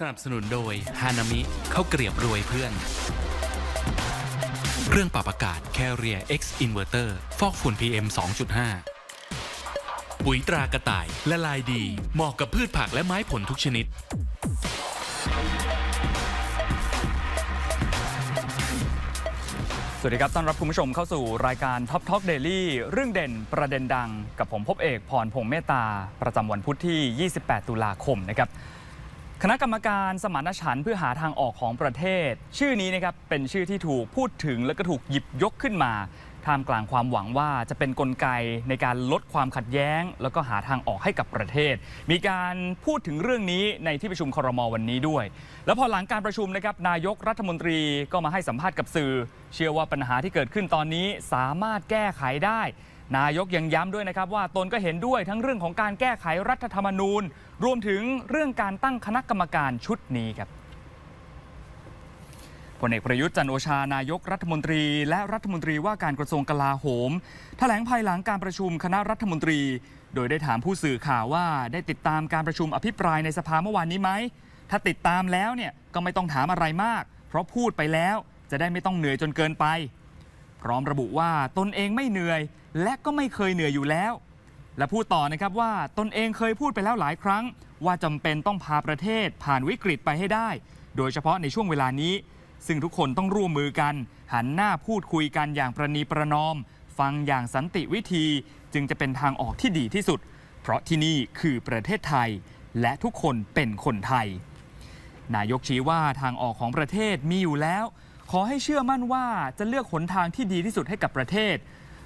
สนับสนุนโดยฮานามิข้าวเกรียบรวยเพื่อน เครื่องปรับอากาศ Carrier X Inverter ฟอกฝุ่น PM 2.5 ปุ๋ยตรากระต่ายละลายดี เหมาะกับพืชผักและไม้ผลทุกชนิด สวัสดีครับ ต้อนรับคุณผู้ชมเข้าสู่รายการ Top Talk Daily เรื่องเด่นประเด็นดัง กับผมพบเอกพรพงษ์เมตตา ประจำวันพุธที่ 28 ตุลาคมนะครับ คณะกรรมการสมานฉันท์เพื่อหาทางออกของประเทศ ชื่อนี้นะครับเป็นชื่อที่ถูกพูดถึงและก็ถูกหยิบยกขึ้นมาท่ามกลางความหวังว่าจะเป็นนกลไกในการลดความขัดแย้ง แล้วก็หาทางออกให้กับประเทศ มีการพูดถึงเรื่องนี้ในที่ประชุมครมวันนี้ด้วย แล้วพอหลังการประชุมนะครับนายกรัฐมนตรีก็มาให้สัมภาษณ์กับสื่อ เชื่อว่าปัญหาที่เกิดขึ้นตอนนี้สามารถแก้ไขได้ นายกยังย้ำด้วยนะครับว่าตนก็เห็นด้วยทั้งเรื่องของการแก้ไขรัฐธรรมนูญ รวมถึงเรื่องการตั้งคณะกรรมการชุดนี้ครับพลเอกประยุทธ์จันโอชานายกรัฐมนตรี และรัฐมนตรีว่าการกระทรวงกลาโหม แถลงภายหลังการประชุมคณะรัฐมนตรี โดยได้ถามผู้สื่อข่าวว่าได้ติดตามการประชุมอภิปรายในสภาเมื่อวานนี้ไหม ถ้าติดตามแล้วเนี่ยก็ไม่ต้องถามอะไรมาก เพราะพูดไปแล้วจะได้ไม่ต้องเหนื่อยจนเกินไป พร้อมระบุว่าตนเองไม่เหนื่อย และก็ไม่เคยเหนื่อยอยู่แล้ว และพูดต่อนะครับว่าตนเองเคยพูดไปแล้วหลายครั้ง ว่าจำเป็นต้องพาประเทศผ่านวิกฤตไปให้ได้ โดยเฉพาะในช่วงเวลานี้ ซึ่งทุกคนต้องร่วมมือกัน หันหน้าพูดคุยกันอย่างประนีประนอม ฟังอย่างสันติวิธี จึงจะเป็นทางออกที่ดีที่สุด เพราะที่นี่คือประเทศไทย และทุกคนเป็นคนไทย นายกชี้ว่าทางออกของประเทศมีอยู่แล้ว ขอให้เชื่อมั่นว่าจะเลือกหนทางที่ดีที่สุดให้กับประเทศ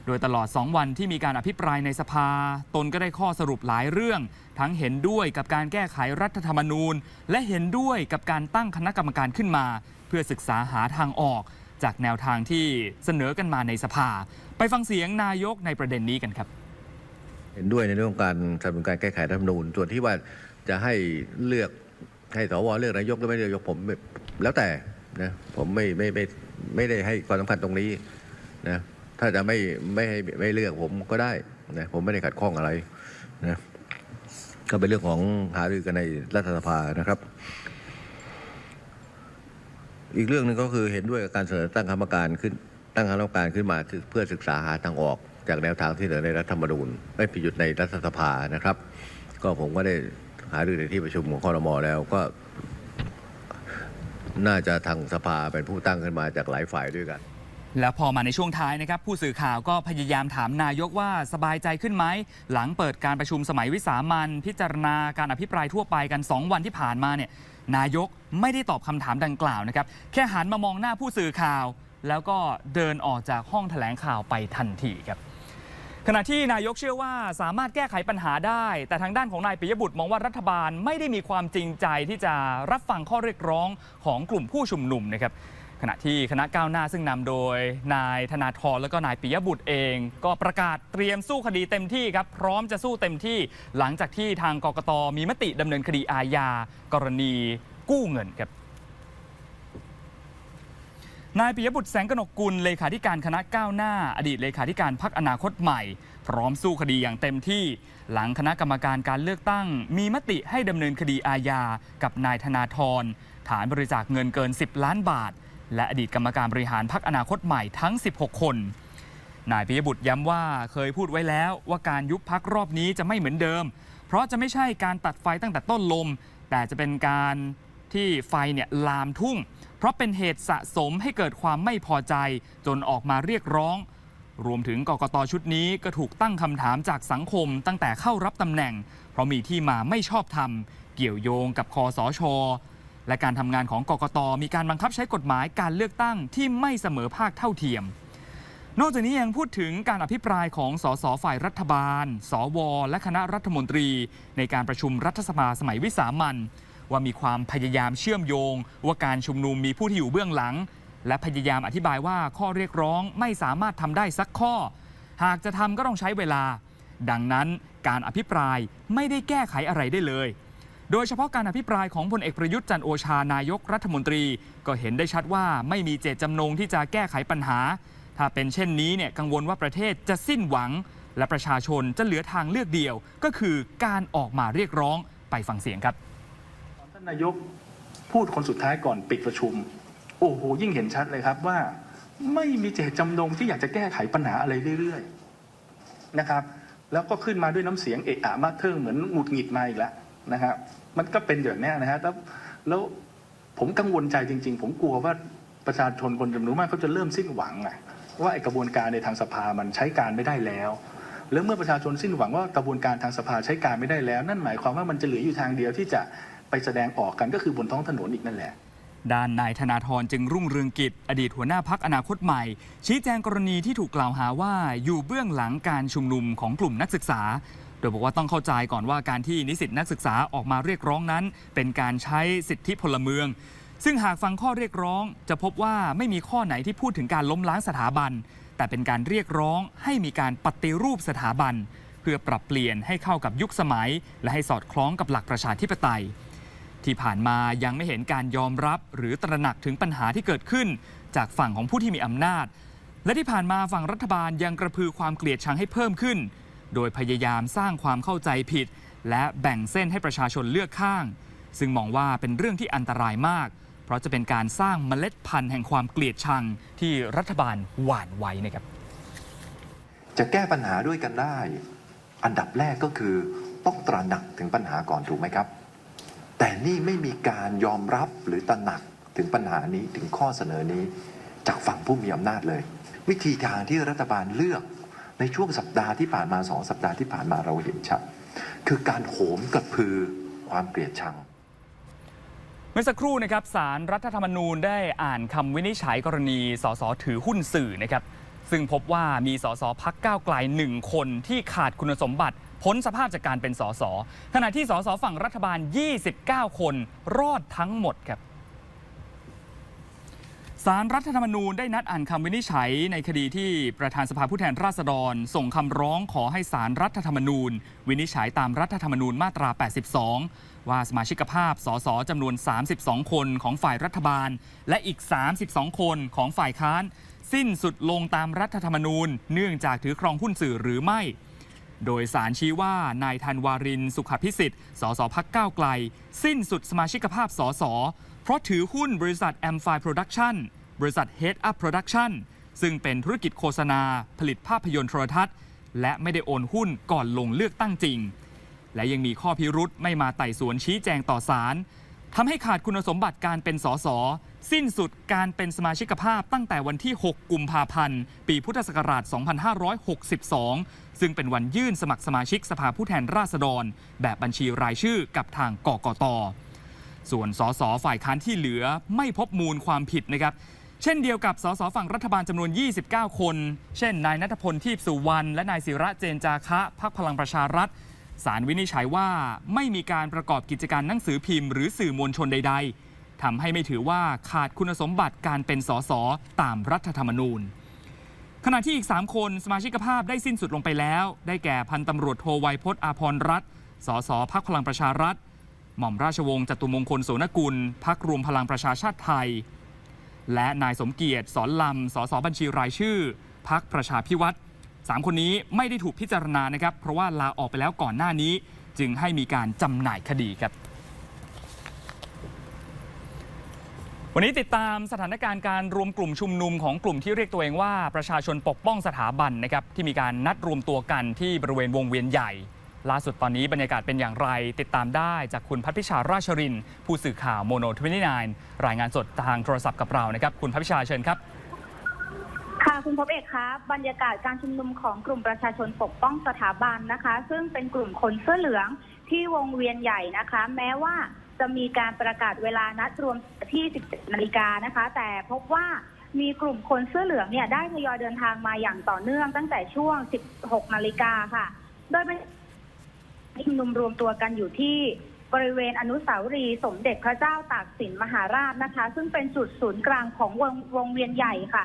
โดยตลอด 2 วันที่มีการอภิปรายในสภา ตนก็ได้ข้อสรุปหลายเรื่อง ทั้งเห็นด้วยกับการแก้ไขรัฐธรรมนูญ และเห็นด้วยกับการตั้งคณะกรรมการขึ้นมา เพื่อศึกษาหาทางออก จากแนวทางที่เสนอกันมาในสภา ไปฟังเสียงนายกในประเด็นนี้กันครับ เห็นด้วยในเรื่องการสนับสนุนการแก้ไขรัฐธรรมนูญ ส่วนที่ว่าจะให้เลือกให้สวเลือกนายกหรือไม่เลือกนายกผมแล้วแต่นะผมไม่ไม่ไม่ไม่ได้ให้ความสำคัญตรงนี้นะ ถ้าจะไม่ไม่ให้ไม่เลือกผมก็ได้นะผมไม่ได้ขัดข้องอะไรนะก็เป็นเรื่องของหารือกันในรัฐสภานะครับ อีกเรื่องหนึ่งก็คือเห็นด้วยกับการเสนอตั้งคณะกรรมการขึ้นตั้งคณะกรรมการขึ้นมาคือเพื่อศึกษาหาทางออก จากแนวทางที่เสนอในรัฐธรรมนูญไม่ผิดหยุดในรัฐสภานะครับ ก็ผมก็ได้หารือในที่ประชุมของคอรมอแล้วก็น่าจะทางสภาเป็นผู้ตั้งขึ้นมาจากหลายฝ่ายด้วยกัน แล้วพอมาในช่วงท้ายนะครับผู้สื่อข่าวก็พยายามถามนายกว่าสบายใจขึ้นไหม หลังเปิดการประชุมสมัยวิสามันพิจารณาการอภิปรายทั่วไปกัน 2 วันที่ผ่านมาเนี่ยนายกไม่ได้ตอบคำถามดังกล่าวนะครับ แค่หันมามองหน้าผู้สื่อข่าว แล้วก็เดินออกจากห้องแถลงข่าวไปทันทีครับขณะที่นายกเชื่อว่าสามารถแก้ไขปัญหาได้ แต่ทางด้านของนายปิยบุตรมองว่ารัฐบาลไม่ได้มีความจริงใจที่จะรับฟังข้อเรียกร้องของกลุ่มผู้ชุมนุมนะครับ ขณะที่คณะก้าวหน้าซึ่งนำโดย นายธนาธรและก็นายปิยบุตรเอง ก็ประกาศเตรียมสู้คดีเต็มที่ครับ พร้อมจะสู้เต็มที่หลังจากที่ทางกกตมีมติดำเนินคดีอาญา กรณีกู้เงินครับนายปิยบุตรแสงกนกกุลเลขาธิการคณะก้าวหน้า อดีตเลขาธิการพักอนาคตใหม่ พร้อมสู้คดีอย่างเต็มที่ หลังคณะกรรมการการเลือกตั้ง มีมติให้ดำเนินคดีอาญากับนายธนาธรฐานบริจาคเงินเกิน 10 ล้านบาท และอดีตกรรมการบริหารพักอนาคตใหม่ทั้ง 16 คน นายปิยบุตรย้ำว่าเคยพูดไว้แล้วว่าการยุบพักรอบนี้จะไม่เหมือนเดิม เพราะจะไม่ใช่การตัดไฟตั้งแต่ต้นลม แต่จะเป็นการที่ไฟเนี่ยลามทุ่ง เพราะเป็นเหตุสะสมให้เกิดความไม่พอใจจนออกมาเรียกร้อง รวมถึงกกตชุดนี้ก็ถูกตั้งคำถามจากสังคมตั้งแต่เข้ารับตำแหน่ง เพราะมีที่มาไม่ชอบธรรมเกี่ยวโยงกับคอสช และการทำงานของกกตมีการบังคับใช้กฎหมายการเลือกตั้งที่ไม่เสมอภาคเท่าเทียม นอกจากนี้ยังพูดถึงการอภิปรายของสสฝ่ายรัฐบาล สว และคณะรัฐมนตรี ในการประชุมรัฐสภาสมัยวิสามันว่ามีความพยายามเชื่อมโยง ว่าการชุมนุมมีผู้ที่อยู่เบื้องหลัง และพยายามอธิบายว่าข้อเรียกร้องไม่สามารถทำได้สักข้อ หากจะทำก็ต้องใช้เวลา ดังนั้นการอภิปรายไม่ได้แก้ไขอะไรได้เลย โดยเฉพาะการอภิปรายของพลเอกประยุทธ์จันโอชานายกรัฐมนตรี ก็เห็นได้ชัดว่าไม่มีเจตจำนงที่จะแก้ไขปัญหา ถ้าเป็นเช่นนี้เนี่ยกังวลว่าประเทศจะสิ้นหวัง และประชาชนจะเหลือทางเลือกเดียว ก็คือการออกมาเรียกร้องไปฟังเสียงครับท่านนายกพูดคนสุดท้ายก่อนปิดประชุม โอ้โหยิ่งเห็นชัดเลยครับว่า ไม่มีเจตจำนงที่อยากจะแก้ไขปัญหาอะไรเรื่อยๆนะครับ แล้วก็ขึ้นมาด้วยน้ำเสียงเอะอะมากเทิงเหมือนหงุดหงิดมาอีกแล้วนะครับ มันก็เป็นอย่างนี้นะฮะแล้วแล้วผมกังวลใจจริง ๆ ผมกลัวว่าประชาชนคนจำนวนมากเขาจะเริ่มสิ้นหวังอะว่าไอกระบวนการในทางสภามันใช้การไม่ได้แล้วแล้วเมื่อประชาชนสิ้นหวังว่ากระบวนการทางสภาใช้การไม่ได้แล้ว นั่นหมายความว่ามันจะเหลืออยู่ทางเดียวที่จะไปแสดงออกกันก็คือบนท้องถนนอีกนั่นแหละ ด้านนายธนาธรจึงรุ่งเรืองกิจ อดีตหัวหน้าพักอนาคตใหม่ ชี้แจงกรณีที่ถูกกล่าวหาว่าอยู่เบื้องหลังการชุมนุมของกลุ่มนักศึกษา โดยบอกว่าต้องเข้าใจก่อนว่าการที่นิสิตนักศึกษาออกมาเรียกร้องนั้น เป็นการใช้สิทธิพลเมือง ซึ่งหากฟังข้อเรียกร้องจะพบว่าไม่มีข้อไหนที่พูดถึงการล้มล้างสถาบัน แต่เป็นการเรียกร้องให้มีการปฏิรูปสถาบัน เพื่อปรับเปลี่ยนให้เข้ากับยุคสมัย และให้สอดคล้องกับหลักประชาธิปไตย ที่ผ่านมายังไม่เห็นการยอมรับหรือตระหนักถึงปัญหาที่เกิดขึ้น จากฝั่งของผู้ที่มีอำนาจ และที่ผ่านมาฝั่งรัฐบาลยังกระพือความเกลียดชังให้เพิ่มขึ้น โดยพยายามสร้างความเข้าใจผิด และแบ่งเส้นให้ประชาชนเลือกข้าง ซึ่งมองว่าเป็นเรื่องที่อันตรายมาก เพราะจะเป็นการสร้างเมล็ดพันธุ์แห่งความเกลียดชังที่รัฐบาลหว่านไว้นะครับ จะแก้ปัญหาด้วยกันได้ อันดับแรกก็คือต้องตระหนักถึงปัญหาก่อนถูกไหมครับ แต่นี่ไม่มีการยอมรับหรือตระหนักถึงปัญหานี้ถึงข้อเสนอนี้ จากฝั่งผู้มีอำนาจเลย วิธีทางที่รัฐบาลเลือก ในช่วงสัปดาห์ที่ผ่านมาสองสัปดาห์ที่ผ่านมาเราเห็นชัด คือการโหมกระพือความเกลียดชังเมื่อสักครู่นะครับสารรัฐธรรมนูญได้อ่านคำวินิจฉัยกรณีสสถือหุ้นสื่อนะครับซึ่งพบว่ามีสสพักก้าวไกลหนึ่งคนที่ขาดคุณสมบัติ พ้นสภาพจากการเป็นสสขณะที่สสฝั่งรัฐบาล 29 คนรอดทั้งหมดครับ สารรัฐธรรมนูญได้นัดอ่านคำวินิจฉัย ในคดีที่ประธานสภาผู้แทนราษฎร ส่งคำร้องขอให้สารรัฐธรรมนูญ วินิจฉัยตามรัฐธรรมนูญมาตรา 82 ว่าสมาชิกภาพสสจำนวน 32 คนของฝ่ายรัฐบาล และอีก 32 คนของฝ่ายค้าน สิ้นสุดลงตามรัฐธรรมนูญ เนื่องจากถือครองหุ้นสื่อหรือไม่ โดยสารชี้ว่านายธันวารินสุขพิสิทธิ์สสพักก้าวไกล สิ้นสุดสมาชิกภาพสส เพราะถือหุ้นบริษัท a m p h i Production บริษัท Head Up Production ซึ่งเป็นธุรกิจโฆษณา ผลิตภาพยนตร์โทรทัศน์ และไม่ได้โอนหุ้นก่อนลงเลือกตั้งจริง และยังมีข้อพิรุษไม่มาไต่สวนชี้แจงต่อศาลทำให้ขาดคุณสมบัติการเป็นสสสิ้นสุดการเป็นสมาชิกภาพตั้งแต่วันที่ 6 กุมภาพันธ์ ปีพุทธศักราช 2562 ซึ่งเป็นวันยื่นสมัครสมาชิกสภาผู้แทนราษฎร แบบบัญชีรายชื่อกับทางกกต ส่วนสสฝ่ายค้านที่เหลือไม่พบมูลความผิดนะครับ เช่นเดียวกับสสฝั่งรัฐบาลจำนวน 29 คน เช่นนายนัทพลทีพสุวรรณและนายศิระเจนจาคะพักพลังประชารัฐสารวินิจฉัยว่าไม่มีการประกอบกิจการหนังสือพิมพ์ หรือสื่อมวลชนใด ๆทำให้ไม่ถือว่าขาดคุณสมบัติการเป็นสสตามรัฐธรรมนูญขณะที่อีก 3 คนสมาชิกภาพได้สิ้นสุดลงไปแล้ว ได้แก่พันตำรวจโทไวยพจน์อาพรรัฐสสพักพลังประชารัฐ หม่อมราชวงศ์จตุมงคลโสนกุลพักรวมพลังประชาชาติไทย และนายสมเกียรติสอนลำสสบัญชีรายชื่อ พักประชาพิวัตรสามคนนี้ไม่ได้ถูกพิจารณานะครับ เพราะว่าลาออกไปแล้วก่อนหน้านี้ จึงให้มีการจำหน่ายคดีครับ วันนี้ติดตามสถานการณ์การรวมกลุ่มชุมนุมของกลุ่มที่เรียกตัวเองว่าประชาชนปกป้องสถาบันนะครับที่มีการนัดรวมตัวกันที่บริเวณวงเวียนใหญ่ ล่าสุดตอนนี้บรรยากาศเป็นอย่างไร ติดตามได้จากคุณพัฒพิชาราชริน ผู้สื่อข่าวโมโนทวินรายงานสดทางโทรศัพท์กับเรานะครับ คุณพัฒพิชาเชิญครับค่ะคุณพบเอกครับบรรยากาศการชุมนุมของกลุ่มประชาชนปกป้องสถาบันนะคะ ซึ่งเป็นกลุ่มคนเสื้อเหลืองที่วงเวียนใหญ่นะคะ แม้ว่าจะมีการประกาศเวลานัดรวมที่ 17นาฬิกานะคะ แต่พบว่ามีกลุ่มคนเสื้อเหลืองเนี่ยได้ทยอยเดินทางมาอย่างต่อเนื่องตั้งแต่ช่วง 16 นาฬิกาค่ะ โดย ชุมนุมรวมตัวกันอยู่ที่บริเวณอนุสาวรีย์สมเด็จพระเจ้าตากสินมหาราชนะคะ ซึ่งเป็นจุดศูนย์กลางของวงวงเวียนใหญ่ค่ะ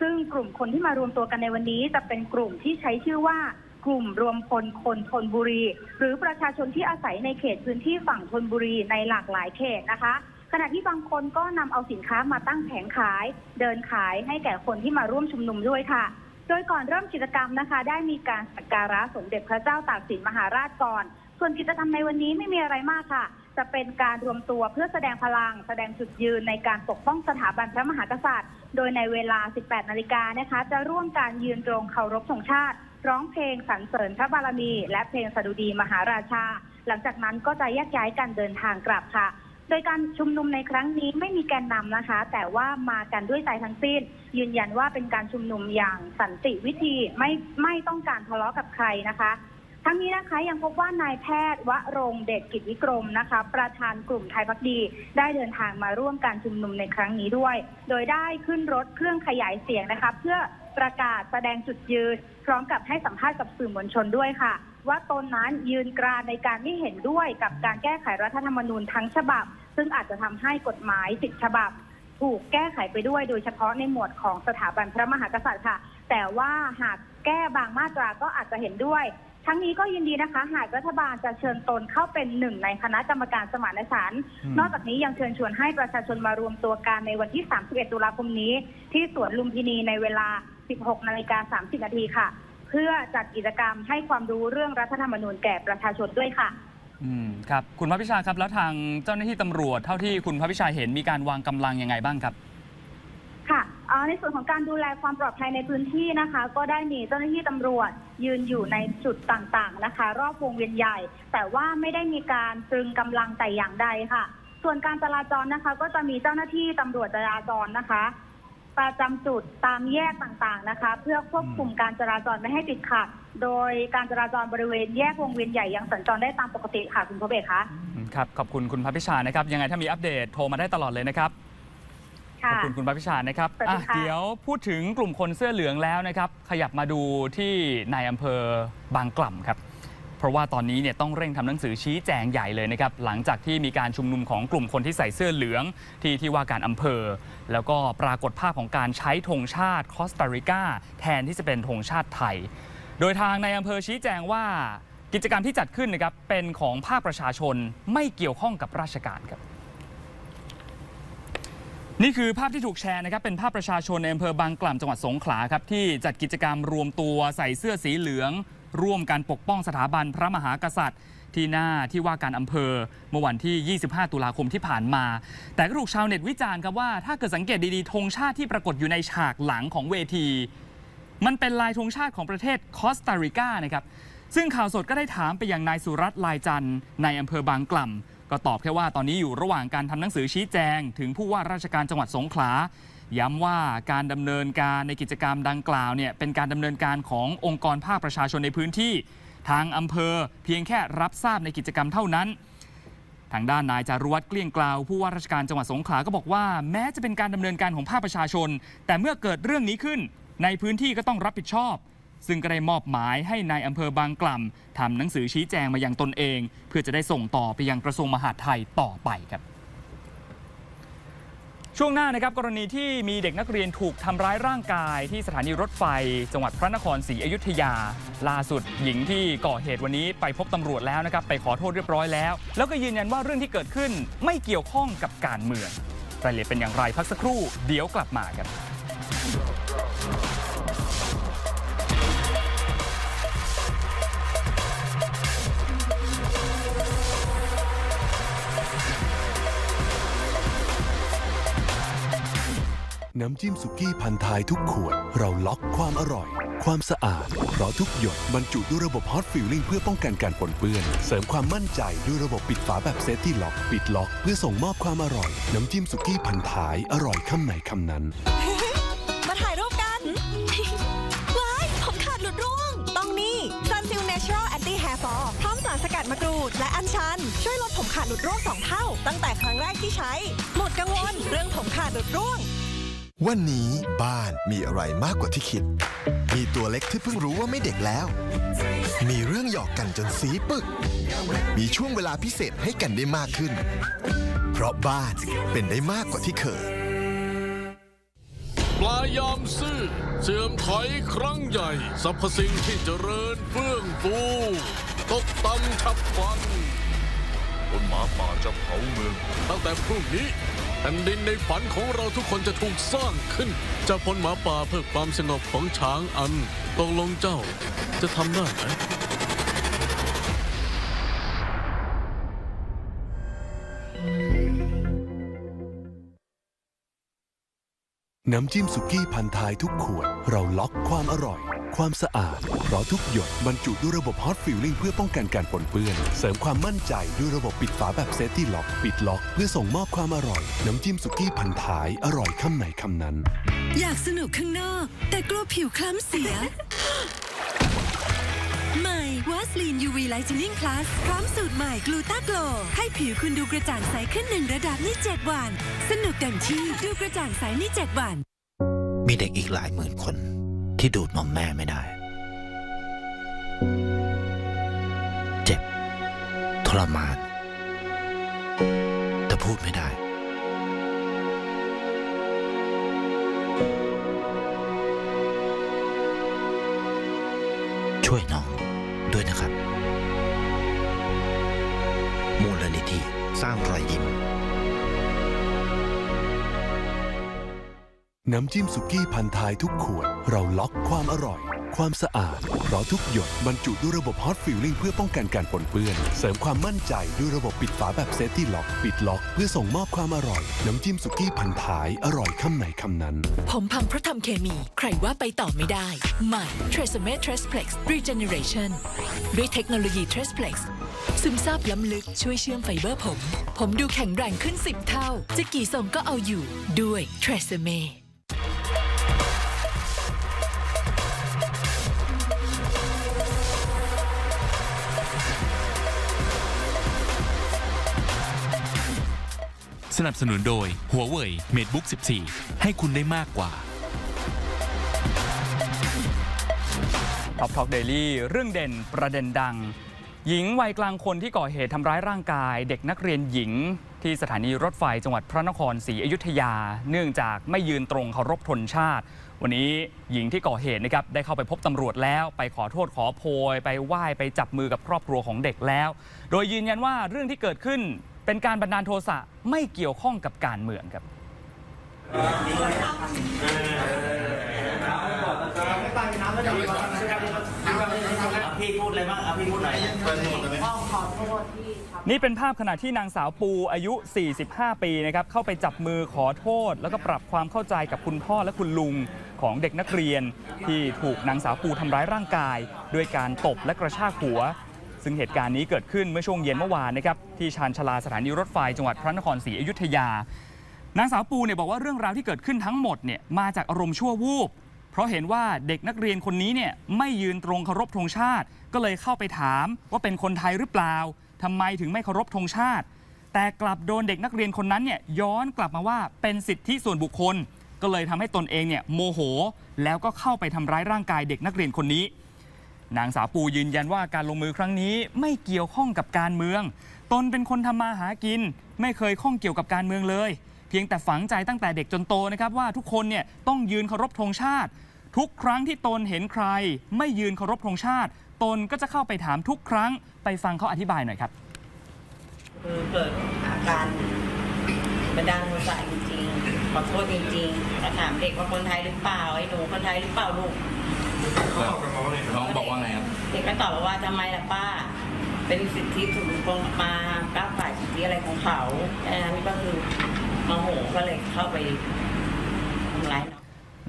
ซึ่งกลุ่มคนที่มารวมตัวกันในวันนี้ จะเป็นกลุ่มที่ใช้ชื่อว่ากลุ่มรวมพลคนทนบุรี หรือประชาชนที่อาศัยในเขตพื้นที่ฝั่งทนบุรีในหลากหลายเขตนะคะ ขณะที่บางคนก็นำเอาสินค้ามาตั้งแผงขาย เดินขายให้แก่คนที่มาร่วมชุมนุมด้วยค่ะ โดยก่อนเริ่มกิจกรรมนะคะ ได้มีการสักการะสมเด็จพระเจ้าตากสินมหาราชก่อน ส่วนกิจกรรมในวันนี้ไม่มีอะไรมากค่ะ จะเป็นการรวมตัวเพื่อแสดงพลัง แสดงจุดยืนในการปกป้องสถาบันพระมหากษัตริย์ โดยในเวลา 18 นาฬิกานะคะ จะร่วมการยืนตรงเคารพธงชาติ ร้องเพลงสรรเสริญพระบารมี และเพลงสดุดีมหาราชา หลังจากนั้นก็จะแยกย้ายกันเดินทางกลับค่ะ ดยการชุมนุมในครั้งนี้ไม่มีแกนนำนะคะ แต่ว่ามากันด้วยใจทั้งสิ้น ยืนยันว่าเป็นการชุมนุมอย่างสันติวิธีไม่ไม่ต้องการทะเลาะกับใครนะคะ ทั้งนี้นะคะยังพบว่านายแพทย์วรงเดชกิจวิกรมนะคะ ประธานกลุ่มไทยพักดี ได้เดินทางมาร่วมการชุมนุมในครั้งนี้ด้วย โดยได้ขึ้นรถเครื่องขยายเสียงนะคะ เพื่อประกาศแสดงจุดยืน พร้อมกับให้สัมภาษณ์กับสื่อมวลชนด้วยค่ะ ว่าตนนั้นยืนกรานในการไม่เห็นด้วยกับการแก้ไขรัฐธรรมนูญทั้งฉบับ ซึ่งอาจจะทำให้กฎหมายสิบฉบับ ถูกแก้ไขไปด้วยโดยเฉพาะในหมวดของสถาบันพระมหากษัตริย์ค่ะ แต่ว่าหากแก้บางมาตราก็อาจจะเห็นด้วย ทั้งนี้ก็ยินดีนะคะ หากรัฐบาลจะเชิญตนเข้าเป็นหนึ่งในคณะกรรมการสมานฉันท์อืมนอกจากนี้ยังเชิญชวนให้ประชาชนมารวมตัวกันในวันที่ 31 ตุลาคมนี้ ที่สวนลุมพินีในเวลา 16 นาฬิกา 30 นาทีค่ะ เพื่อจัดกิจกรรมให้ความรู้เรื่องรัฐธรรมนูญแก่ประชาชนด้วยค่ะ อืมครับคุณพระพิชาครับแล้วทางเจ้าหน้าที่ตำรวจเท่าที่คุณพระพิชาเห็นมีการวางกำลังยังไงบ้างครับ ค่ะเอ่อในส่วนของการดูแลความปลอดภัยในพื้นที่นะคะ ก็ได้มีเจ้าหน้าที่ตำรวจยืนอยู่ในจุดต่างๆนะคะ รอบวงเวียนใหญ่ แต่ว่าไม่ได้มีการตรึงกำลังแต่อย่างใดค่ะ ส่วนการจราจรนะคะ ก็จะมีเจ้าหน้าที่ตำรวจจราจรนะคะ ประจำจุดตามแยกต่างๆนะคะ เพื่อควบคุมการจราจรไม่ให้ติดขัด โดยการจราจรบริเวณแยกวงเวียนใหญ่ยังสัญจรได้ตามปกติค่ะคุณพระเบศคะอืมครับขอบคุณคุณพระพิชานะครับ ยังไงถ้ามีอัปเดตโทรมาได้ตลอดเลยนะครับขอบค่ะคุณคุณพระพิชานะครับสวัสดีอะค่ะเดี๋ยวพูดถึงกลุ่มคนเสื้อเหลืองแล้วนะครับ ขยับมาดูที่ในายอำเภอบางกล่ำครับเพราะว่าตอนนี้เนี่ยต้องเร่งทำหนังสือชี้แจงใหญ่เลยนะครับหลังจากที่มีการชุมนุมของกลุ่มคนที่ใส่เสื้อเหลืองที่ที่ว่าการอำเภอ แล้วก็ปรากฏภาพของการใช้ธงชาติคอสตาริกาแทนที่จะเป็นธงชาติไทย โดยทางในายอำเภอชี้แจงว่ากิจกรรมที่จัดขึ้นนะครับเป็นของภาคประชาชนไม่เกี่ยวข้องกับราชการครับ นี่คือภาพที่ถูกแชร์นะครับเป็นภาพประชาชนในอำเภอบางกล่ำจังหวัดสงขลาครับที่จัดกิจกรรมรวมตัวใส่เสื้อสีเหลือง ร่วมกันปกป้องสถาบันพระมหากษัตริย์ ที่หน้าที่ว่าการอำเภอเมื่อวันที่ 25 ตุลาคมที่ผ่านมา แต่ก็ถูกชาวเน็ตวิจารณ์ครับว่าถ้าเกิดสังเกตดีๆธงชาติที่ปรากฏอยู่ในฉากหลังของเวที มันเป็นลายธงชาติของประเทศคอสตาริกานะครับซึ่งข่าวสดก็ได้ถามไปยังนายสุรัตน์ลายจันทร์ในอำเภอบางกล่ำก็ตอบแค่ว่าตอนนี้อยู่ระหว่างการทำหนังสือชี้แจง ถึงผู้ว่าราชการจังหวัดสงขลาย้ำว่าการดำเนินการในกิจกรรมดังกล่าวเนี่ยเป็นการดำเนินการขององค์กรภาคประชาชนในพื้นที่ ทางอำเภอเพียงแค่รับทราบในกิจกรรมเท่านั้น ทางด้านนายจารุวัฒน์เกลี้ยงกล่าวผู้ว่าราชการจังหวัดสงขลาก็บอกว่า แม้จะเป็นการดำเนินการของภาคประชาชน แต่เมื่อเกิดเรื่องนี้ขึ้น ในพื้นที่ก็ต้องรับผิดชอบ ซึ่งก็ได้มอบหมายให้นายอำเภอบางกล่ำทำหนังสือชี้แจงมายังตนเอง เพื่อจะได้ส่งต่อไปยังกระทรวงมหาดไทยต่อไปครับช่วงหน้านะครับกรณีที่มีเด็กนักเรียนถูกทำร้ายร่างกาย ที่สถานีรถไฟ จังหวัดพระนครศรีอยุธยา ล่าสุดหญิงที่ก่อเหตุวันนี้ไปพบตำรวจแล้วนะครับไปขอโทษเรียบร้อยแล้ว แล้วก็ยืนยันว่าเรื่องที่เกิดขึ้นไม่เกี่ยวข้องกับการเมืองรายละเอียดเป็นอย่างไรพักสักครู่เดี๋ยวกลับมาครับ น้ำจิ้มสุกี้พันท้ายทุกขวด เราล็อกความอร่อย ความสะอาด เพราะทุกหยดบรรจุด้วยระบบฮอตฟิลลิ่งเพื่อป้องกันการปนเปื้อน เสริมความมั่นใจด้วยระบบปิดฝาแบบเซฟตี้ล็อก ปิดล็อกเพื่อส่งมอบความอร่อย น้ำจิ้มสุกี้พันท้ายอร่อยคำไหนคำนั้น มาถ่ายรูปกัน ว้าย ผมขาดหลุดร่วง ต้องนี่ Sunsilk Natural Anti Hair Fall พร้อมสารสกัดมะกรูด และอัญชัน ช่วยลดผมขาดหลุดร่วง2เท่า ตั้งแต่ครั้งแรกที่ใช้ หมดกังวล เรื่องผมขาดหลุดร่วง วันนี้บ้านมีอะไรมากกว่าที่คิด มีตัวเล็กที่เพิ่งรู้ว่าไม่เด็กแล้ว มีเรื่องหยอกกันจนสีปึก มีช่วงเวลาพิเศษให้กันได้มากขึ้น เพราะบ้านเป็นได้มากกว่าที่เคย ปลายามซื่อเสื่อมถอยครั้งใหญ่สรรพสิ่งที่เจริญเฟื่องฟูตกต่ำฉับพลัน จนหมาป่าจะเผาเมือง ตั้งแต่พรุ่งนี้แผ่นดินในฝันของเราทุกคนจะถูกสร้างขึ้นจะพ้นหมาป่าเพื่อความสงบของช้างอันตกลงเจ้าจะทำได้ไหมน้ำจิ้มสุกี้พันทายทุกขวด เราล็อกความอร่อย ความสะอาด เพราะทุกหยดบรรจุด้วยระบบฮอตฟิลลิ่งเพื่อป้องกันการปนเปื้อน เสริมความมั่นใจด้วยระบบปิดฝาแบบเซฟตี้ล็อก ปิดล็อก เพื่อส่งมอบความอร่อย น้ำจิ้มสุกี้พันท้าย อร่อยคำไหนคำนั้น อยากสนุกข้างนอก แต่กลัวผิวคล้ำเสียใหม่วาสลีน UV Lightening Plus พร้อมสูตรใหม่กลูตาโกลให้ผิวคุณดูกระจ่างใสขึ้นหนึ่งระดับใน7วัน สนุกเต็มที่ดูกระจ่างใสใน7วัน มีเด็กอีกหลายหมื่นคน ที่ดูดนมแม่ไม่ได้ เจ็บ ทรมาน แต่พูดไม่ได้ ช่วยน้องด้วยนะครับ มูลนิธิสร้างรอยยิ้ม น้ำจิ้มสุกี้พันท้ายทุกขวด เราล็อกความอร่อย ความสะอาด เพราะทุกหยดบรรจุด้วยระบบฮอตฟิลลิ่งเพื่อป้องกันการปนเปื้อน เสริมความมั่นใจด้วยระบบปิดฝาแบบเซฟตี้ล็อก ปิดล็อกเพื่อส่งมอบความอร่อย น้ำจิ้มสุกี้พันท้ายอร่อยคำไหนคำนั้น ผมพังเพราะทำเคมี ใครว่าไปต่อไม่ได้ใหม่ t r a c e m e t r e s p l e x Regeneration ด้วยเทคโนโลยี t r e s p l e x ซึมซาบล้ำลึกช่วยเชื่อมไฟเบอร์ผม ผมดูแข็งแรงขึ้น 10 เท่า จะกี่ทรงก็เอาอยู่ด้วย t r a c e m e นับสนุนโดยหัวเว่ย MateBook 14 ให้คุณได้มากกว่าท็อปท็อกเดลี่เรื่องเด่นประเด็นดัง หญิงวัยกลางคนที่ก่อเหตุทำร้ายร่างกาย เด็กนักเรียนหญิง ที่สถานีรถไฟจังหวัดพระนครศรีอยุธยา เนื่องจากไม่ยืนตรงเคารพธงชาติ วันนี้หญิงที่ก่อเหตุนะครับได้เข้าไปพบตำรวจแล้ว ไปขอโทษขอโพย ไปไหว้ไปจับมือกับครอบครัวของเด็กแล้ว โดยยืนยันว่าเรื่องที่เกิดขึ้น เป็นการบันดาลโทสะไม่เกี่ยวข้องกับการเมืองครับพี่พูดเลยบ้างเอาพี่พูดหน่อยนี่เป็นภาพขณะที่นางสาวปูอายุ 45 ปีนะครับเข้าไปจับมือขอโทษ แล้วก็ปรับความเข้าใจกับคุณพ่อและคุณลุงของเด็กนักเรียน ที่ถูกนางสาวปูทำร้ายร่างกาย ด้วยการตบและกระชากหัว ซึ่งเหตุการณ์นี้เกิดขึ้นเมื่อช่วงเย็นเมื่อวานนะครับที่ชานชาลาสถานีรถไฟจังหวัดพระนครศรีอยุธยานางสาวปูเนี่ยบอกว่าเรื่องราวที่เกิดขึ้นทั้งหมดเนี่ยมาจากอารมณ์ชั่ววูบเพราะเห็นว่าเด็กนักเรียนคนนี้เนี่ยไม่ยืนตรงเคารพธงชาติ ก็เลยเข้าไปถามว่าเป็นคนไทยหรือเปล่าทำไมถึงไม่เคารพธงชาติ แต่กลับโดนเด็กนักเรียนคนนั้นเนี่ยย้อนกลับมาว่าเป็นสิทธิส่วนบุคคล ก็เลยทำให้ตนเองเนี่ยโมโห แล้วก็เข้าไปทำร้ายร่างกายเด็กนักเรียนคนนี้ นางสาวปูยืนยันว่าการลงมือครั้งนี้ไม่เกี่ยวข้องกับการเมือง ตนเป็นคนทำมาหากิน ไม่เคยข้องเกี่ยวกับการเมืองเลย เพียงแต่ฝังใจตั้งแต่เด็กจนโตนะครับว่าทุกคนเนี่ยต้องยืนเคารพธงชาติ ทุกครั้งที่ตนเห็นใคร ไม่ยืนเคารพธงชาติ ตนก็จะเข้าไปถามทุกครั้ง ไปฟังเขาอธิบายหน่อยครับคือเกิดอาการบันดาลโทสะจริงๆขอโทษจริงๆถามเด็กว่าคนไทยหรือเปล่าไอ้หนูคนไทยหรือเปล่าลูก น้องบอกว่าไงครับ เด็กก็ตอบมาว่าทำไมล่ะป้า เป็นสิทธิส่วนบุคคลมาก้าวไก่ายสิทธิอะไรของเขาแค่นั้นก็คือโมโหก็เลยเข้าไปทำร้ายน้อง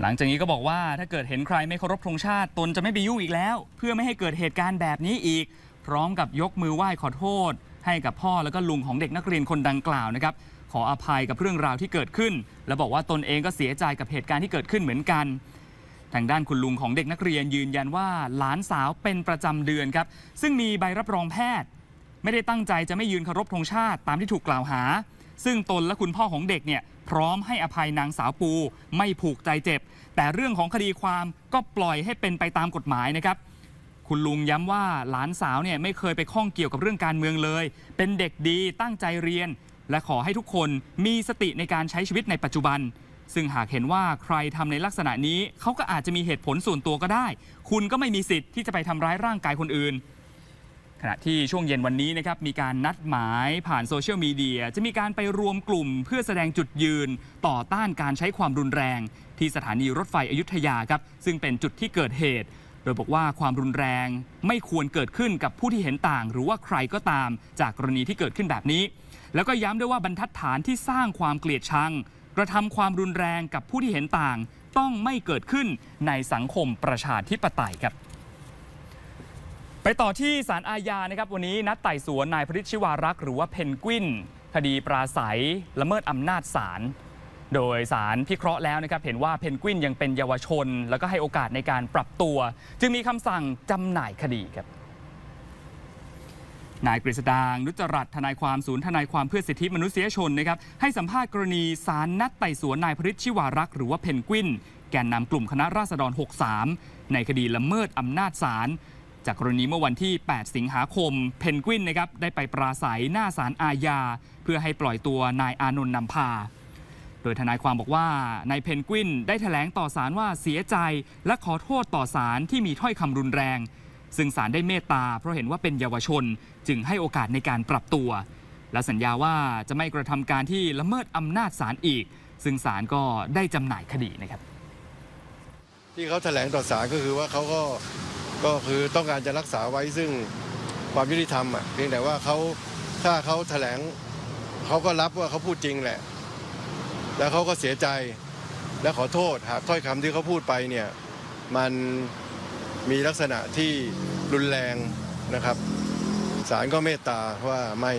หลังจากนี้ก็บอกว่าถ้าเกิดเห็นใครไม่เคารพธงชาติตนจะไม่ไปยุ่งอีกแล้ว เพื่อไม่ให้เกิดเหตุการณ์แบบนี้อีก พร้อมกับยกมือไหว้ขอโทษ ให้กับพ่อแล้วก็ลุงของเด็กนักเรียนคนดังกล่าวนะครับขออภัยกับเรื่องราวที่เกิดขึ้น และบอกว่าตนเองก็เสียใจกับเหตุการณ์ที่เกิดขึ้นเหมือนกัน ทางด้านคุณลุงของเด็กนักเรียนยืนยันว่าหลานสาวเป็นประจำเดือนครับ ซึ่งมีใบรับรองแพทย์ ไม่ได้ตั้งใจจะไม่ยืนเคารพธงชาติตามที่ถูกกล่าวหา ซึ่งตนและคุณพ่อของเด็กเนี่ยพร้อมให้อภัยนางสาวปู ไม่ผูกใจเจ็บ แต่เรื่องของคดีความก็ปล่อยให้เป็นไปตามกฎหมายนะครับ คุณลุงย้ำว่าหลานสาวเนี่ยไม่เคยไปข้องเกี่ยวกับเรื่องการเมืองเลย เป็นเด็กดีตั้งใจเรียน และขอให้ทุกคนมีสติในการใช้ชีวิตในปัจจุบัน ซึ่งหากเห็นว่าใครทำในลักษณะนี้เขาก็อาจจะมีเหตุผลส่วนตัวก็ได้ คุณก็ไม่มีสิทธิ์ที่จะไปทำร้ายร่างกายคนอื่น ขณะที่ช่วงเย็นวันนี้นะครับมีการนัดหมายผ่านโซเชียลมีเดียจะมีการไปรวมกลุ่ม เพื่อแสดงจุดยืน ต่อต้านการใช้ความรุนแรง ที่สถานีรถไฟอยุธยาครับซึ่งเป็นจุดที่เกิดเหตุ โดยบอกว่าความรุนแรงไม่ควรเกิดขึ้นกับผู้ที่เห็นต่าง หรือว่าใครก็ตามจากกรณีที่เกิดขึ้นแบบนี้ แล้วก็ย้ำด้วยว่าบรรทัดฐานที่สร้างความเกลียดชัง กระทำความรุนแรงกับผู้ที่เห็นต่าง ต้องไม่เกิดขึ้นในสังคมประชาธิปไตยครับ ไปต่อที่ศาลอาญานะครับ วันนี้นัดไต่สวนนายพริชชิวารักษ์หรือว่าเพนกวินคดีปราศัยละเมิดอำนาจศาลโดยสารพิเคราะห์แล้วนะครับเห็นว่าเพนกวินยังเป็นเยาวชน แล้วก็ให้โอกาสในการปรับตัว จึงมีคำสั่งจำหน่ายคดีครับ นายกฤษดางนุจรัตทนายความศูนย์ทนายความเพื่อสิทธิมนุษยชนนะครับให้สัมภาษณ์กรณีสารนัดไต่สวนนายพริชชิวารักษ์หรือว่าเพนกวิน แกนนำกลุ่มคณะราษฎร 63 ในคดีละเมิดอำนาจศาลจากกรณีเมื่อวันที่ 8 สิงหาคม เพนกวินนะครับได้ไปปราศัยหน้าศาลอาญา เพื่อให้ปล่อยตัวนายอานนท์นำพา โดยทนายความบอกว่านายเพนกวินได้แถลงต่อศาลว่าเสียใจ และขอโทษต่อศาลที่มีถ้อยคำรุนแรง ซึ่งศาลได้เมตตาเพราะเห็นว่าเป็นเยาวชน จึงให้โอกาสในการปรับตัว และสัญญาว่าจะไม่กระทำการที่ละเมิดอำนาจศาลอีก ซึ่งศาลก็ได้จำหน่ายคดีนะครับ ที่เขาแถลงต่อศาลก็คือว่าเขาก็ก็คือต้องการจะรักษาไว้ซึ่งความยุติธรรมอะเพียงแต่ว่าเขาถ้าเขาแถลงเขาก็รับว่าเขาพูดจริงแหละ แล้วเขาก็เสียใจและขอโทษหากถ้อยคำที่เขาพูดไปเนี่ยมัน มีลักษณะที่รุนแรงนะครับศาลก็เมตตาว่าไม่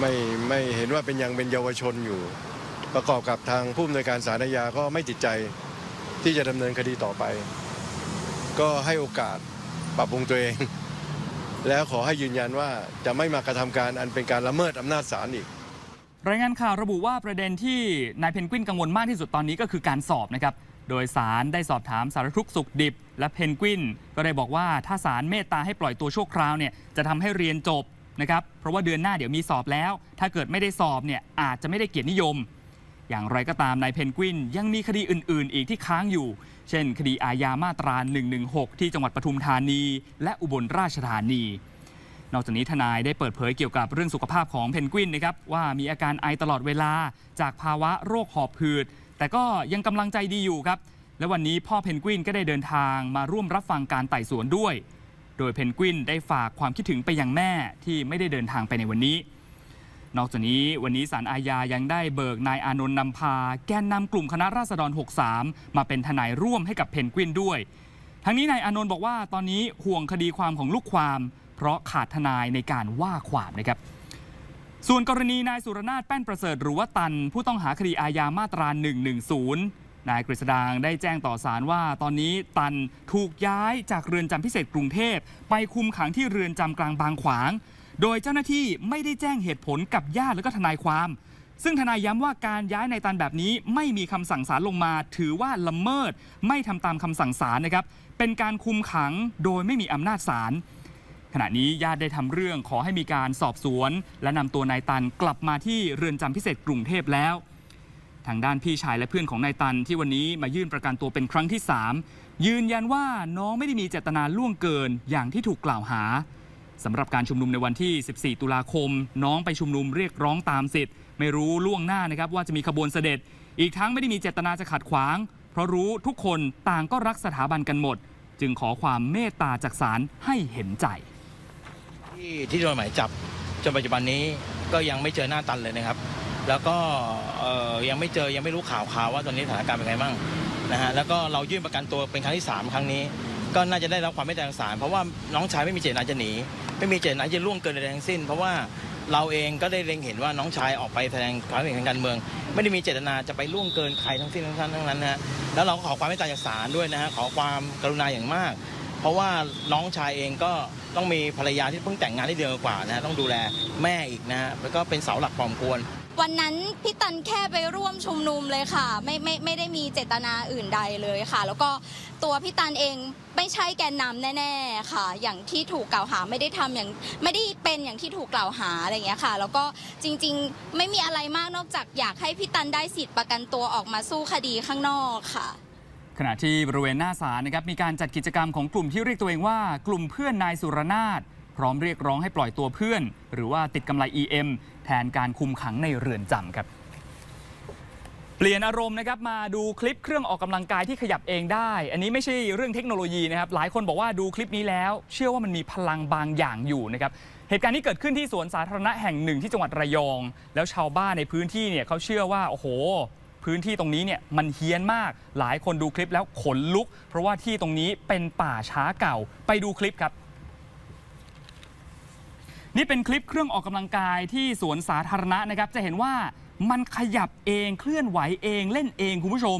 ไม่ไม่เห็นว่าเป็นยังเป็นเยาวชนอยู่ ประกอบกับทางผู้อำนวยการศาลอาญาก็ไม่ติดใจที่จะดำเนินคดีต่อไป ก็ให้โอกาสปรับปรุงตัวเอง แล้วขอให้ยืนยันว่าจะไม่มากระทำการอันเป็นการละเมิดอำนาจศาลอีกรายงานข่าวระบุว่าประเด็นที่นายเพนกวินกังวลมากที่สุดตอนนี้ก็คือการสอบนะครับ โดยสารได้สอบถามสารทุกสุขดิบ และเพนกวิน ก็ได้บอกว่าถ้าสารเมตตาให้ปล่อยตัวชั่วคราวเนี่ยจะทำให้เรียนจบนะครับเพราะว่าเดือนหน้าเดี๋ยวมีสอบแล้ว ถ้าเกิดไม่ได้สอบเนี่ยอาจจะไม่ได้เกียรตินิยม อย่างไรก็ตามนายเพนกวินยังมีคดีอื่น ๆ อีกที่ค้างอยู่ เช่น คดีอาญามาตรา 116 ที่จังหวัดปทุมธานี และอุบลราชธานี นอกจากนี้ทนายได้เปิดเผยเกี่ยวกับเรื่องสุขภาพของเพนกวินนะครับว่ามีอาการไอตลอดเวลาจากภาวะโรคหอบหืด แต่ก็ยังกำลังใจดีอยู่ครับ และวันนี้พ่อเพนกวินก็ได้เดินทางมาร่วมรับฟังการไต่สวนด้วย โดยเพนกวินได้ฝากความคิดถึงไปยังแม่ที่ไม่ได้เดินทางไปในวันนี้ นอกจากนี้วันนี้ศาลอาญายังได้เบิกนายอานนท์นำพา แกนนำกลุ่มคณะราษฎร 63 มาเป็นทนายร่วมให้กับเพนกวินด้วยทั้งนี้นายอานนท์บอกว่าตอนนี้ห่วงคดีความของลูกความ เพราะขาดทนายในการว่าความนะครับ ส่วนกรณีนายสุรนาถแป้นประเสริฐหรือว่าตัน ผู้ต้องหาคดีอาญามาตรา 110 นายกฤษดางได้แจ้งต่อศาลว่า ตอนนี้ตันถูกย้ายจากเรือนจำพิเศษกรุงเทพ ไปคุมขังที่เรือนจำกลางบางขวาง โดยเจ้าหน้าที่ไม่ได้แจ้งเหตุผลกับญาติและก็ทนายความ ซึ่งทนายย้ำว่าการย้ายนายตันแบบนี้ไม่มีคำสั่งศาลลงมา ถือว่าละเมิด ไม่ทำตามคำสั่งศาลนะครับเป็นการคุมขังโดยไม่มีอำนาจศาล ขณะนี้ญาติได้ทำเรื่องขอให้มีการสอบสวน และนำตัวนายตันกลับมาที่เรือนจำพิเศษกรุงเทพแล้ว ทางด้านพี่ชายและเพื่อนของนายตันที่วันนี้มายื่นประกันตัวเป็นครั้งที่ 3 ยืนยันว่าน้องไม่ได้มีเจตนาล่วงเกินอย่างที่ถูกกล่าวหาสำหรับการชุมนุมในวันที่ 14 ตุลาคม น้องไปชุมนุมเรียกร้องตามสิทธิ์ ไม่รู้ล่วงหน้านะครับว่าจะมีขบวนเสด็จ อีกทั้งไม่ได้มีเจตนาจะขัดขวาง เพราะรู้ทุกคนต่างก็รักสถาบันกันหมด จึงขอความเมตตาจากศาลให้เห็นใจ ที่ที่โดนหมายจับจนปัจจุบันนี้ก็ยังไม่เจอหน้าตันเลยนะครับ แล้วก็ยังไม่เจอยังไม่รู้ข่าวข่าวว่าตอนนี้สถานการณ์เป็นไงบ้างนะฮะแล้วก็เรายื่นประกันตัวเป็นครั้งที่ 3 ครั้งนี้ ก็น่าจะได้รับความเมตตาจากศาลเพราะว่าน้องชายไม่มีเจตนาจะหนี ไม่มีเจตนาจะล่วงเกินใดทั้งสิ้น เพราะว่าเราเองก็ได้เล็งเห็นว่าน้องชายออกไปแสดงความเห็นทางการเมือง ไม่ได้มีเจตนาจะไปล่วงเกินใครทั้งสิ้นทั้งนั้นทั้งนั้นนะฮะแล้วเราก็ขอความเมตตาจากศาลด้วยนะฮะขอความกรุณาอย่างมาก เพราะว่าน้องชายเองก็ ต้องมีภรรยาที่เพิ่งแต่งงานได้เดือนกว่านะฮะต้องดูแลแม่อีกนะฮะแล้วก็เป็นเสาหลักพอสมควรวันนั้นพี่ตันแค่ไปร่วมชุมนุมเลยค่ะ ไม่ไม่ไม่ได้มีเจตนาอื่นใดเลยค่ะ แล้วก็ตัวพี่ตันเองไม่ใช่แกนนำแน่ๆค่ะ อย่างที่ถูกกล่าวหาไม่ได้ทำอย่างไม่ได้เป็นอย่างที่ถูกกล่าวหาอะไรอย่างเงี้ยค่ะ แล้วก็จริงๆไม่มีอะไรมากนอกจากอยากให้พี่ตันได้สิทธิ์ประกันตัวออกมาสู้คดีข้างนอกค่ะ ขณะที่บริเวณหน้าศาลนะครับมีการจัดกิจกรรมของกลุ่มที่เรียกตัวเองว่ากลุ่มเพื่อนนายสุรนาถพร้อมเรียกร้องให้ปล่อยตัวเพื่อน หรือว่าติดกำไร EM แทนการคุมขังในเรือนจำครับ เปลี่ยนอารมณ์นะครับมาดูคลิปเครื่องออกกำลังกายที่ขยับเองได้ อันนี้ไม่ใช่เรื่องเทคโนโลยีนะครับหลายคนบอกว่าดูคลิปนี้แล้ว เชื่อว่ามันมีพลังบางอย่างอยู่นะครับเหตุการณ์นี้เกิดขึ้นที่สวนสาธารณะแห่งหนึ่งที่จังหวัดระยอง แล้วชาวบ้านในพื้นที่เนี่ยเขาเชื่อว่าโอ้โห พื้นที่ตรงนี้เนี่ยมันเฮี้ยนมาก หลายคนดูคลิปแล้วขนลุก เพราะว่าที่ตรงนี้เป็นป่าช้าเก่า ไปดูคลิปครับ นี่เป็นคลิปเครื่องออกกำลังกายที่สวนสาธารณะนะครับ จะเห็นว่ามันขยับเองเคลื่อนไหวเองเล่นเองคุณผู้ชม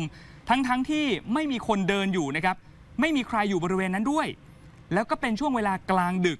ทั้งๆทที่ไม่มีคนเดินอยู่นะครับ ไม่มีใครอยู่บริเวณนั้นด้วย แล้วก็เป็นช่วงเวลากลางดึก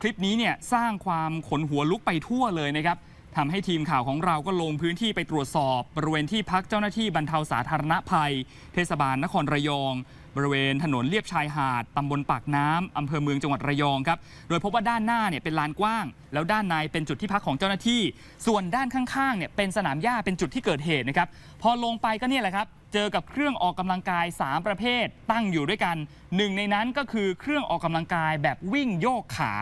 คลิปนี้เนี่ยสร้างความขนหัวลุกไปทั่วเลยนะครับ ทำให้ทีมข่าวของเราก็ลงพื้นที่ไปตรวจสอบ บริเวณที่พักเจ้าหน้าที่บรรเทาสาธารณภัย เทศบาลนครระยอง บริเวณถนนเลียบชายหาดตำบลปากน้ำอำเภอเมืองจังหวัดระยองครับ โดยพบว่าด้านหน้าเนี่ยเป็นลานกว้าง แล้วด้านในเป็นจุดที่พักของเจ้าหน้าที่ ส่วนด้านข้างๆเนี่ยเป็นสนามหญ้าเป็นจุดที่เกิดเหตุนะครับ พอลงไปก็เนี่ยแหละครับเจอกับเครื่องออกกำลังกาย 3 ประเภท ตั้งอยู่ด้วยกันหนึ่งในนั้นก็คือเครื่องออกกำลังกายแบบวิ่งโยกขา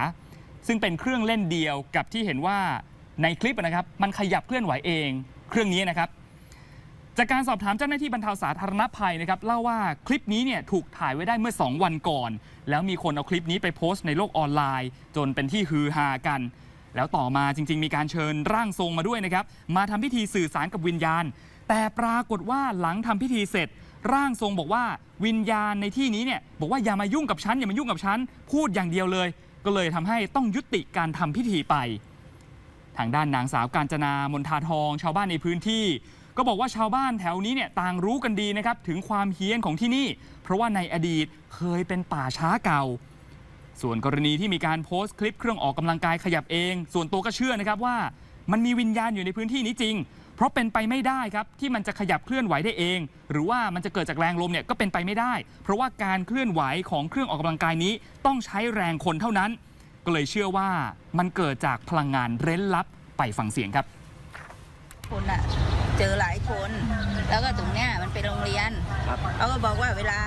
ซึ่งเป็นเครื่องเล่นเดียวกับที่เห็นว่า ในคลิปนะครับมันขยับเคลื่อนไหวเอง เครื่องนี้นะครับ จากการสอบถามเจ้าหน้าที่บรรเทาสาธารณภัยนะครับเล่าว่าคลิปนี้เนี่ยถูกถ่ายไว้ได้เมื่อ 2 วันก่อน แล้วมีคนเอาคลิปนี้ไปโพสต์ในโลกออนไลน์ จนเป็นที่ฮือฮากัน แล้วต่อมาจริง ๆ มีการเชิญร่างทรงมาด้วยนะครับ มาทำพิธีสื่อสารกับวิญญาณ แต่ปรากฏว่าหลังทำพิธีเสร็จ ร่างทรงบอกว่าวิญญาณในที่นี้เนี่ยบอกว่าอย่ามายุ่งกับฉันอย่ามายุ่งกับฉันพูดอย่างเดียวเลย ก็เลยทำให้ต้องยุติการทำพิธีไป ทางด้านนางสาวกาญจนามนทาทอง ชาวบ้านในพื้นที่ ก็บอกว่าชาวบ้านแถวนี้เนี่ยต่างรู้กันดีนะครับถึงความเฮี้ยนของที่นี่ เพราะว่าในอดีตเคยเป็นป่าช้าเก่า ส่วนกรณีที่มีการโพสต์คลิปเครื่องออกกำลังกายขยับเอง ส่วนตัวก็เชื่อนะครับว่า มันมีวิญญาณอยู่ในพื้นที่นี้จริง เพราะเป็นไปไม่ได้ครับที่มันจะขยับเคลื่อนไหวได้เอง หรือว่ามันจะเกิดจากแรงลมเนี่ยก็เป็นไปไม่ได้ เพราะว่าการเคลื่อนไหวของเครื่องออกกำลังกายนี้ต้องใช้แรงคนเท่านั้น ก็เลยเชื่อว่ามันเกิดจากพลังงานเร้นลับไปฟังเสียงครับ คนอะเจอหลายคน แล้วก็ตรงเนี้ยมันเป็นโรงเรียนเขาก็บอกว่าเวลา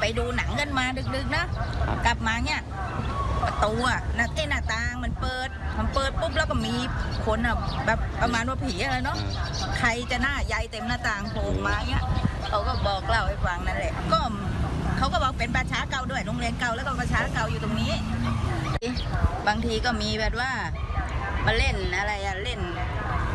ไปดูหนังกันมาดึกๆนะกลับมาเนี่ยประตูอะหน้าเอ้หน้าต่างมันเปิดมันเปิดปุ๊บแล้วก็มีคนอะแบบประมาณว่าผีอะไรเนาะใครจะหน้าใหญ่เต็มหน้าต่างโผล่มาเนี่ยเขาก็บอกเล่าให้ฟังนั่นแหละก็เขาก็บอกเป็นประชาเก่าด้วยโรงเรียนเก่าแล้วก็ประชาเก่าอยู่ตรงนี้ บางทีก็มีแบบว่ามาเล่นอะไรอะเล่น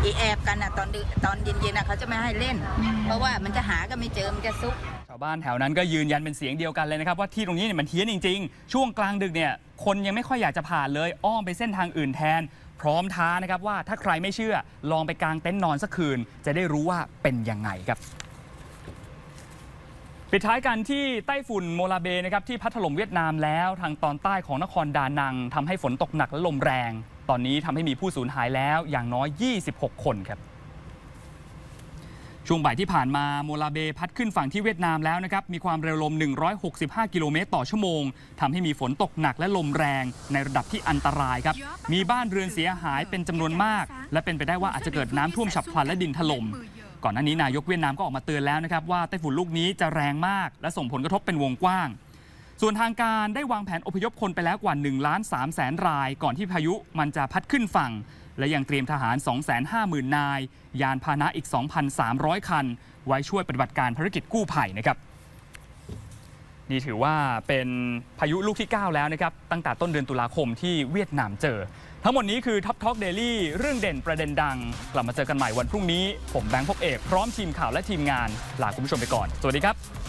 อีแอบกันอะตอนดึกตอนเย็นๆอะเขาจะไม่ให้เล่น เพราะว่ามันจะหาก็ไม่เจอมันจะซุก ชาวบ้านแถวนั้นก็ยืนยันเป็นเสียงเดียวกันเลยนะครับว่าที่ตรงนี้เนี่ยมันเฮี้ยนจริง ๆ ช่วงกลางดึกเนี่ยคนยังไม่ค่อยอยากจะผ่านเลยอ้อมไปเส้นทางอื่นแทน พร้อมท้านะครับว่าถ้าใครไม่เชื่อลองไปกางเต็นท์นอนสักคืน จะได้รู้ว่าเป็นยังไงครับ ปิดท้ายกันที่ไต้ฝุ่นโมลาเบนะครับที่พัดถล่มเวียดนามแล้ว ทางตอนใต้ของนครดานังทำให้ฝนตกหนักและลมแรง ตอนนี้ทำให้มีผู้สูญหายแล้วอย่างน้อย 26 คนครับ ช่วงบ่ายที่ผ่านมาโมลาเบพัดขึ้นฝั่งที่เวียดนามแล้วนะครับมีความเร็วลม 165 กิโลเมตรต่อชั่วโมงทำให้มีฝนตกหนักและลมแรงในระดับที่อันตรายครับมีบ้านเรือนเสียหายเป็นจำนวนมาก และเป็นไปได้ว่าอาจจะเกิดน้ำท่วมฉับพลันและดินถล่ม ก่อนหน้านี้นายกเวียดนามก็ออกมาเตือนแล้วนะครับว่าไต้ฝุ่นลูกนี้จะแรงมาก และส่งผลกระทบเป็นวงกว้าง ส่วนทางการได้วางแผนอพยพคนไปแล้วกว่า1ล้าน3แสนราย ก่อนที่พายุมันจะพัดขึ้นฝั่ง และยังเตรียมทหาร 250,000 นาย ยานพาหนะอีก 2,300 คัน ไว้ช่วยปฏิบัติการภารกิจกู้ภัยนะครับนี่ถือว่าเป็นพายุลูกที่ 9 แล้วนะครับตั้งแต่ต้นเดือนตุลาคมที่เวียดนามเจอ ทั้งหมดนี้คือ Top Talk Daily เรื่องเด่นประเด็นดัง กลับมาเจอกันใหม่วันพรุ่งนี้ ผมแบงค์พกเอก พร้อมทีมข่าวและทีมงานลาคุณผู้ชมไปก่อน สวัสดีครับ